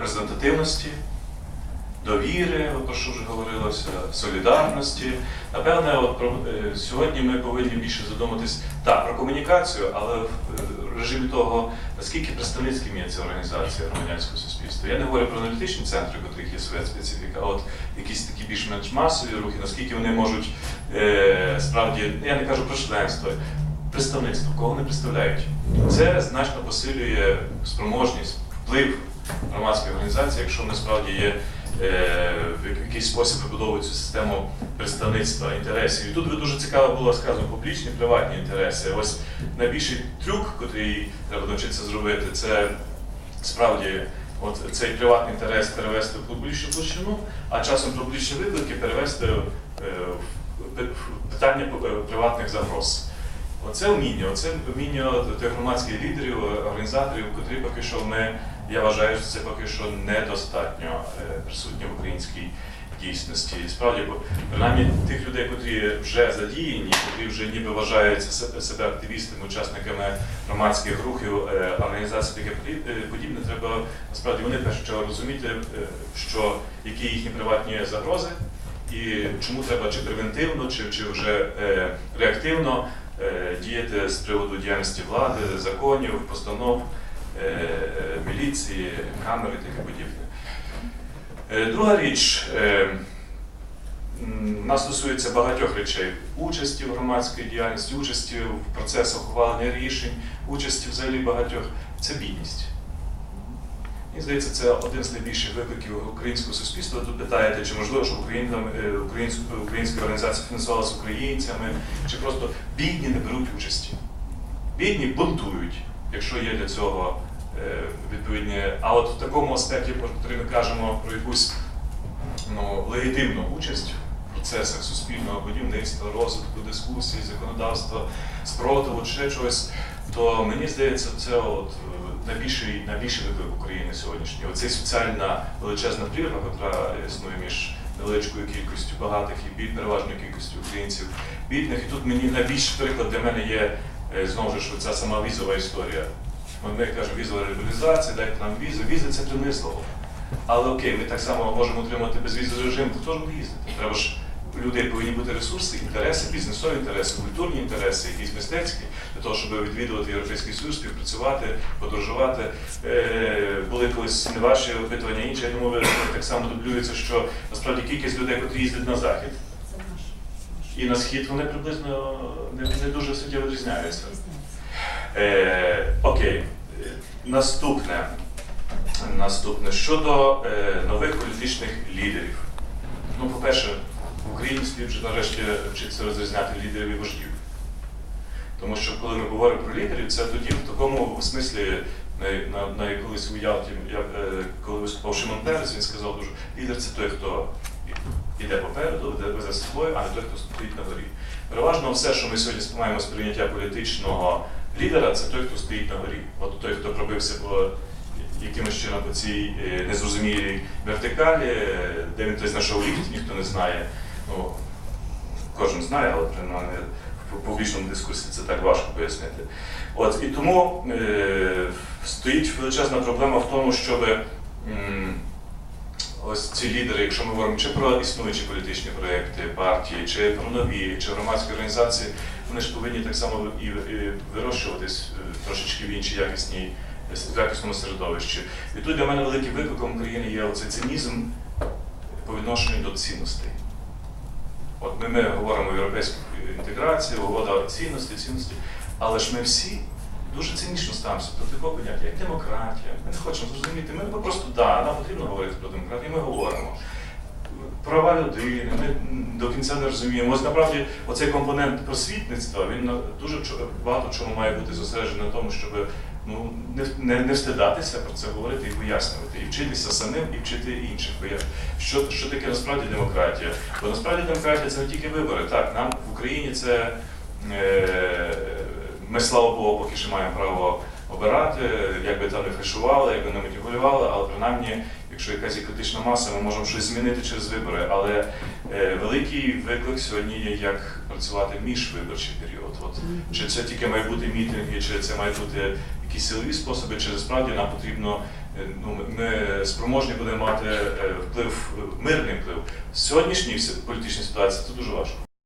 репрезентативності, довіри, про що вже говорилося, солідарності. Напевне, от про, е, сьогодні ми повинні більше задуматись так, про комунікацію, але в е, режимі того, наскільки представницьким є ця організація громадянського суспільства. Я не говорю про аналітичні центри, у котрих є своя специфіка, а от якісь такі більш-менш масові рухи, наскільки вони можуть е, справді, я не кажу про членство, представництво, кого вони представляють. Це значно посилює спроможність, вплив громадської організації, якщо вони справді є е, в якийсь спосіб вибудовують цю систему представництва інтересів. І тут ви дуже цікаво було сказано публічні, приватні інтереси. Ось найбільший трюк, який треба навчитися зробити, це справді от цей приватний інтерес перевести в публічну площину, а часом публічні виклики перевести е, в питання е, приватних загроз. Оце вміння, оце вміння тих громадських лідерів, організаторів, котрі поки що ми, я вважаю, що це поки що недостатньо е, присутні в українській дійсності. Справді, бо принаймні тих людей, котрі вже задіяні, котрі вже ніби вважаються себе активістами, учасниками громадських рухів, е, організацій таке е, подібне, треба насправді вони в першу чергу розуміти, е, що які їхні приватні загрози, і чому треба чи превентивно, чи, чи вже е, реактивно е, діяти з приводу діяльності влади, законів, постанов, е, міліції, камери і таке подібне. Е, Друга річ. е, Нас стосується багатьох речей: участі в громадській діяльності, участі в процесах ухвалення рішень, участі взагалі багатьох це бідність. Мені здається, це один з найбільших викликів українського суспільства. Тут питаєте, чи можливо, Україна, е, українська, українська організація фінансувалася українцями, чи просто бідні не беруть участі. Бідні бунтують, якщо є для цього е, відповідні. А от в такому аспекті, про який ми кажемо про якусь ну, легітимну участь процесах суспільного будівництва, розвитку, дискусії, законодавства, спротиву, ще чогось, то мені здається, це от е, найбільший, найбільший виклик України сьогоднішній. Оцей соціальна величезна прірва, яка існує між невеличкою кількістю багатих і біль- переважною кількістю українців бідних. І тут мені найбільший приклад для мене є е, знову ж ця сама візова історія. Ми кажемо візова лібералізація, дайте нам візу. Візи це примислово. Але окей, ми так само можемо отримати безвізовий режим, то хто ж буде їздити? Треба ж у людей повинні бути ресурси, інтереси, бізнесові інтереси, культурні інтереси, якісь мистецькі, для того, щоб відвідувати Європейський Союз, співпрацювати, подорожувати. Е, були колись не ваші опитування інші, я думаю, ви так само дублюється, що насправді кількість людей, які їздять на захід і на схід, вони приблизно не, не дуже суттєво відрізняються. Е, окей, наступне. Наступне щодо е, нових політичних лідерів. Ну, по-перше, Нарешті вчитися розрізняти лідерів і вождів. Тому що коли ми говоримо про лідерів, це тоді в такому смислі, на, на, на колись у Ялті, я, е, коли виступав Шимон Перес, він сказав дуже, лідер це той, хто іде попереду, везе з собою, а не той, хто стоїть на горі. Переважно все, що ми сьогодні сприймаємо з прийняття політичного лідера, це той, хто стоїть на горі. От той, хто пробився по якимось чином по цій е, незрозумілій вертикалі, е, де він той знайшов ліфт, ніхто не знає. Кожен знає, але принаймні в публічному дискусі це так важко пояснити. От і тому е, стоїть величезна проблема в тому, щоб ось ці лідери, якщо ми говоримо чи про існуючі політичні проекти, партії, чи про нові, чи громадські організації, вони ж повинні так само і, і вирощуватись е, трошечки в іншій якісній в якісному середовищі. І тут для мене великим викликом України є оцей цинізм по відношенню до цінностей. От ми, ми говоримо європейську інтеграцію, угода цінності, цінності, але ж ми всі дуже цинічно ставимося до такого поняття, як демократія. Ми не хочемо зрозуміти, ми просто да, нам потрібно говорити про демократію, ми говоримо. Права людини, ми до кінця не розуміємо. Ось насправді оцей компонент просвітництва він дуже багато чому має бути зосереджений на тому, щоб ну, не, не, не встидатися про це говорити і пояснювати, і вчитися самим, і вчити інших. Бо я- Що, що таке насправді демократія? Бо насправді демократія це не тільки вибори. Так, нам в Україні це е, ми, слава Богу, поки що маємо право обирати, як би там не фальшували, як би не маніпулювали, але принаймні, якщо якась є критична маса, ми можемо щось змінити через вибори. Але е, великий виклик сьогодні є, як працювати в міжвиборчий період. От, чи це тільки мають бути мітинги, чи це мають бути якісь силові способи, чи справді нам потрібно, е, ну, ми- спроможні будемо мати е, вплив, мирний вплив. Сьогоднішній політичній ситуації це дуже важко.